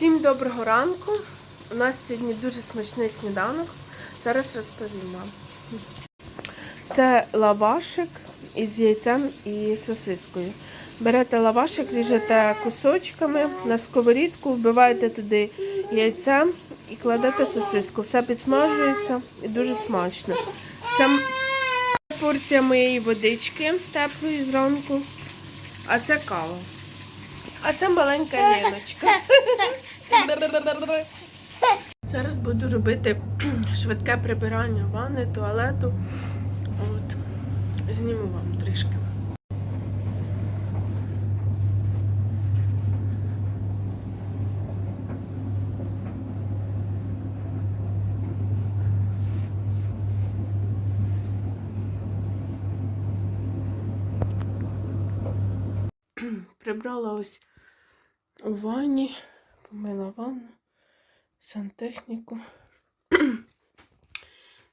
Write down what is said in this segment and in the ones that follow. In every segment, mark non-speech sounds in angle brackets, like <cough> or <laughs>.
Всім доброго ранку. У нас сьогодні дуже смачний сніданок. Зараз розповім вам. Це лавашик із яйцем і сосискою. Берете лавашик, ріжете кусочками на сковорідку, вбиваєте туди яйце і кладете сосиску. Все підсмажується і дуже смачно. Це порція моєї водички теплої зранку, а це кава. А це маленька Леночка. <laughs> Зараз буду робити швидке прибирання ванни, туалету. От. Зніму вам трішки. Прибрала ось у ванні, помила ванну, сантехніку. <clears throat>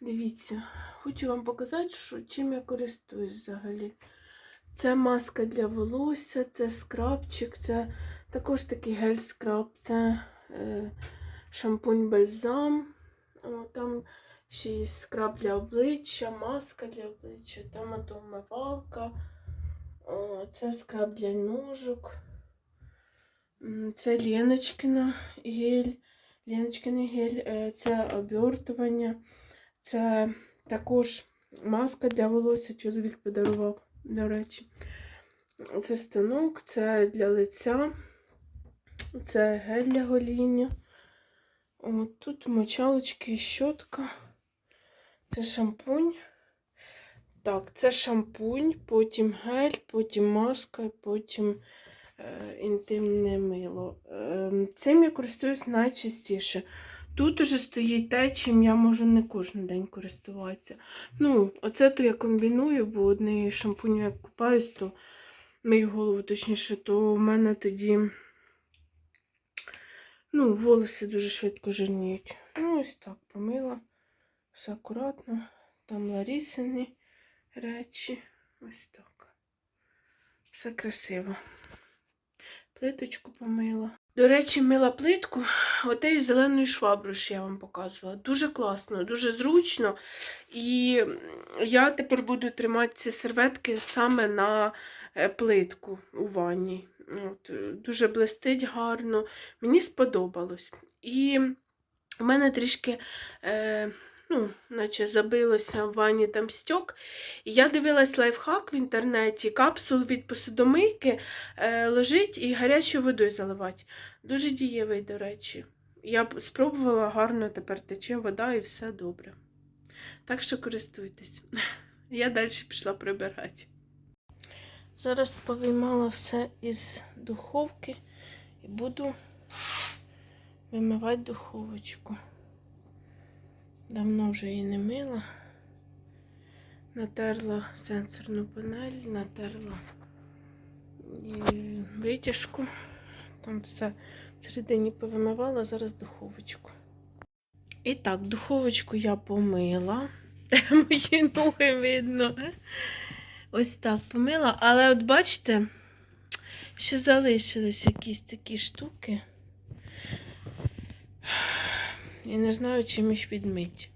Дивіться, хочу вам показати, що, чим я користуюсь взагалі. Це маска для волосся, це скрабчик, це також такий гель-скраб, це е, шампунь бальзам. Там ще є скраб для обличчя, маска для обличчя, там ото вмивалка. О, це скраб для ножок. Це Леночкина гель. Леночкина гель, е, це обертування. Це також маска для волосся. Чоловік подарував, до речі. Це станок, це для лиця, це гель для гоління. От тут мочалочки щотка. Це шампунь. Так, це шампунь, потім гель, потім маска, потім інтимне мило. Е, цим я користуюсь найчастіше. Тут уже стоїть те, чим я можу не кожен день користуватися. Ну, оце то я комбіную, бо одне шампунь як купаюсь, то мию голову точніше, то в мене тоді ну, волоси дуже швидко жирніють. Ну, ось так помила. Все акуратно. Там Ларісини речі. Ось так. Все красиво. Плиточку помила. До речі, мила плитку отею зеленою шваброю, що я вам показувала. Дуже класно, дуже зручно. І я тепер буду тримати ці серветки саме на е, плитку у ванні. От, е, дуже блистить гарно. Мені сподобалось. І в мене трішки. Е, ну, наче забилося в ванні там стьок. І я дивилась лайфхак в інтернеті, капсул від посудомийки е, лежить і гарячою водою заливати. Дуже дієвий, до речі. Я спробувала гарно тепер тече вода і все добре. Так що користуйтесь. <laughs> Я далі пішла прибирати. Зараз повиймала все із духовки і буду вимивати духовочку. Давно вже її не мила. Натерла сенсорну панель, натерла витяжку. Там все всередині повимивала, зараз духовочку. І так, духовочку я помила. Мої ноги видно. Ось так помила. Але от бачите, ще залишились якісь такі штуки. І не знаю, чим їх відмити.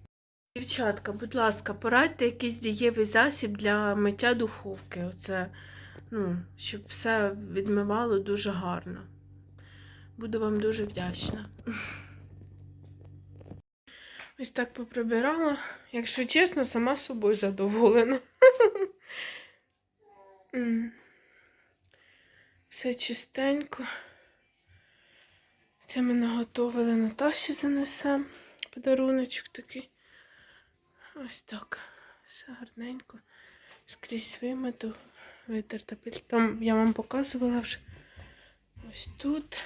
Дівчатка, будь ласка, порадьте якийсь дієвий засіб для миття духовки. Оце, ну, щоб все відмивало дуже гарно. Буду вам дуже вдячна. Ось так поприбирала. Якщо чесно, сама собою задоволена. <laughs> Все чистенько. Це ми наготовили Наташі занесемо. Подаруночок такий. Ось так. Все гарненько. Скрізь вимито, витерта. Там я вам показувала вже. Ось тут.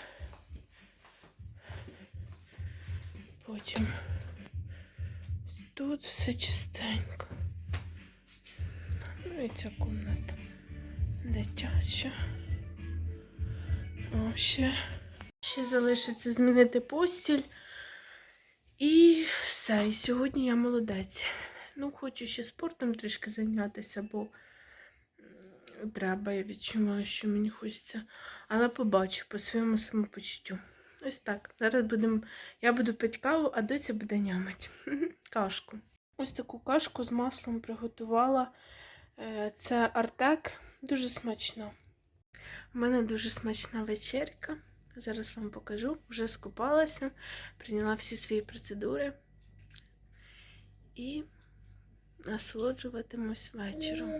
Потім тут все чистенько. Ну і ця кімната дитяча. О, ще. Ще залишиться змінити постіль. І все. І сьогодні я молодець. Ну, хочу ще спортом трішки зайнятися, бо треба, я відчуваю, що мені хочеться. Але побачу по своєму самопочуттю. Ось так. Зараз будем... я буду пити каву, а доця буде нямить. <laughs> Кашку. Ось таку кашку з маслом приготувала. Е, Це Артек. Дуже смачно. У мене дуже смачна вечерка. Зараз вам покажу. Вже скупалася, прийняла всі свої процедури і насолоджуватимусь вечором.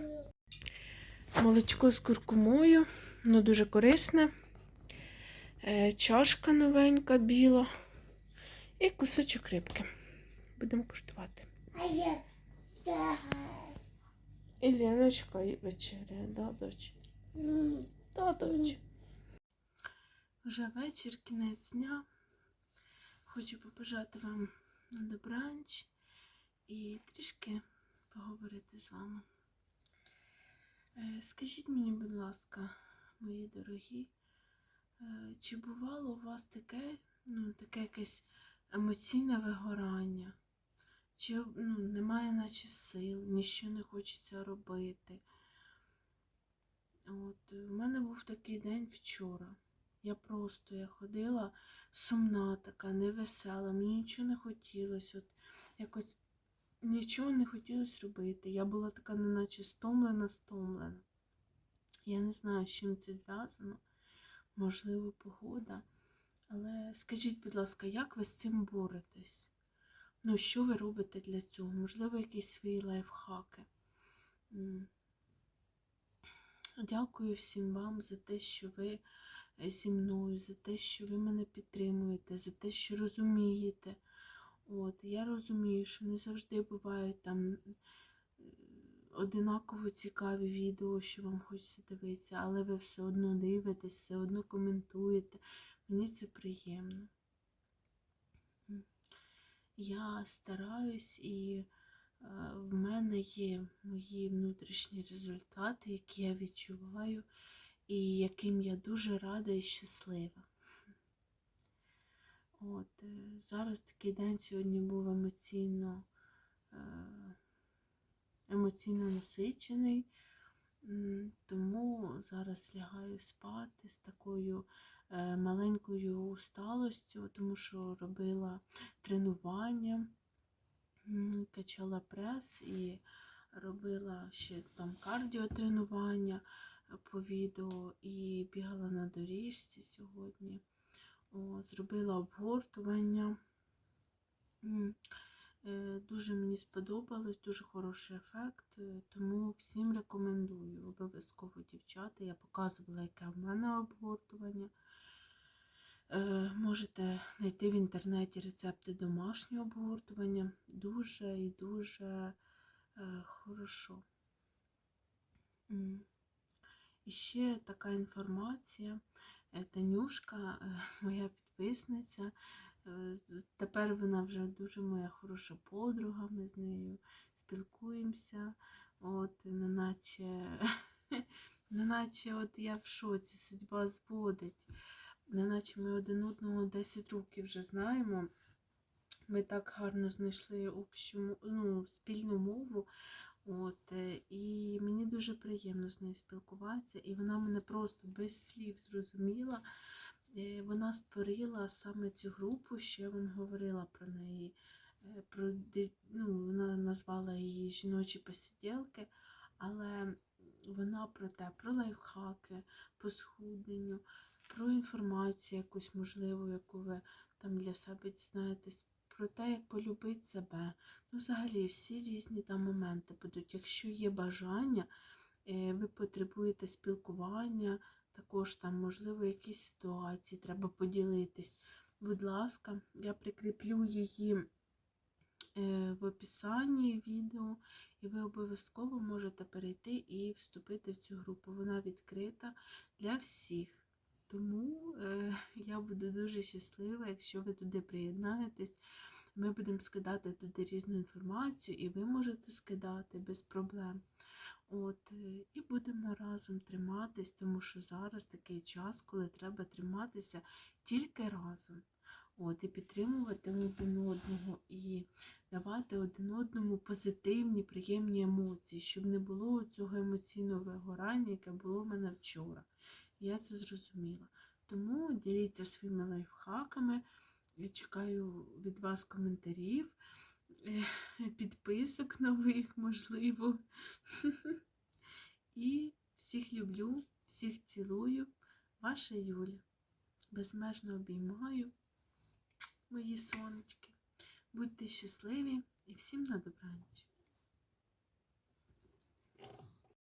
Молочко з куркумою, воно дуже корисне. Е, Чашка новенька, біла. І кусочок рибки. Будемо куштувати. Іляночка і вечеря, да, доч? Да, доч. Вже вечір, кінець дня. Хочу побажати вам на добранч і трішки поговорити з вами. Е, Скажіть мені, будь ласка, мої дорогі, е, чи бувало у вас таке, ну, таке якесь емоційне вигорання? Чи ну, немає наче сил, ніщо не хочеться робити? От, в мене був такий день вчора. Я просто я ходила сумна така, невесела, мені нічого не хотілося. От, якось нічого не хотілося робити. Я була така, неначе стомлена, стомлена. Я не знаю, з чим це зв'язано. Можливо, погода. Але скажіть, будь ласка, як ви з цим боретесь? Ну, що ви робите для цього? Можливо, якісь свої лайфхаки. Дякую всім вам за те, що ви зі мною, за те, що ви мене підтримуєте, за те, що розумієте. От, я розумію, що не завжди бувають там е, одинаково цікаві відео, що вам хочеться дивитися, але ви все одно дивитесь, все одно коментуєте. Мені це приємно. Я стараюсь і е, в мене є мої внутрішні результати, які я відчуваю, і яким я дуже рада і щаслива. От, е, зараз такий день сьогодні був емоційно, е, емоційно насичений, тому зараз лягаю спати з такою е, маленькою усталостю, тому що робила тренування, качала прес і робила ще там кардіотренування по відео і бігала на доріжці сьогодні. О, зробила обгортування. Е, Дуже мені сподобалось, дуже хороший ефект, е, тому всім рекомендую. Обов'язково дівчата. Я показувала, яке в мене обгортування. Е, Можете знайти в інтернеті рецепти домашнього обгортування. Дуже і дуже хорошо. І ще така інформація. Е, Танюшка, е, <laughs> моя підписниця. е, Тепер вона вже дуже моя хороша подруга. Ми з нею спілкуємося. От, неначе, <laughs> неначе от я в шоці, судьба зводить. Неначе ми один одного 10 років вже знаємо. Ми так гарно знайшли общу, ну, спільну мову. От, е, і мені дуже приємно з нею спілкуватися, і вона мене просто без слів зрозуміла. Е, Вона створила саме цю групу, ще я вам говорила про неї. е, Про, ну, вона назвала її жіночі посиділки, але вона про те, про лайфхаки, по схудненню, про інформацію якусь можливу, яку ви там для себе дізнаєтесь, про те, як полюбити себе. Ну, взагалі, всі різні там моменти будуть. Якщо є бажання, е, ви потребуєте спілкування, також там, можливо, якісь ситуації треба поділитись. Будь ласка, я прикріплю її е, в описанні відео, і ви обов'язково можете перейти і вступити в цю групу. Вона відкрита для всіх. Тому е, я буду дуже щаслива, якщо ви туди приєднаєтесь. Ми будемо скидати туди різну інформацію, і ви можете скидати без проблем. От, е, і будемо разом триматись, тому що зараз такий час, коли треба триматися тільки разом. От, і підтримувати один одного, і давати один одному позитивні, приємні емоції, щоб не було цього емоційного вигорання, яке було в мене вчора. Я це зрозуміла. Тому діліться своїми лайфхаками. Я чекаю від вас коментарів, е, підписок нових, можливо. І всіх люблю, всіх цілую. Ваша Юля. Безмежно обіймаю мої сонечки. Будьте щасливі і всім на добраніч.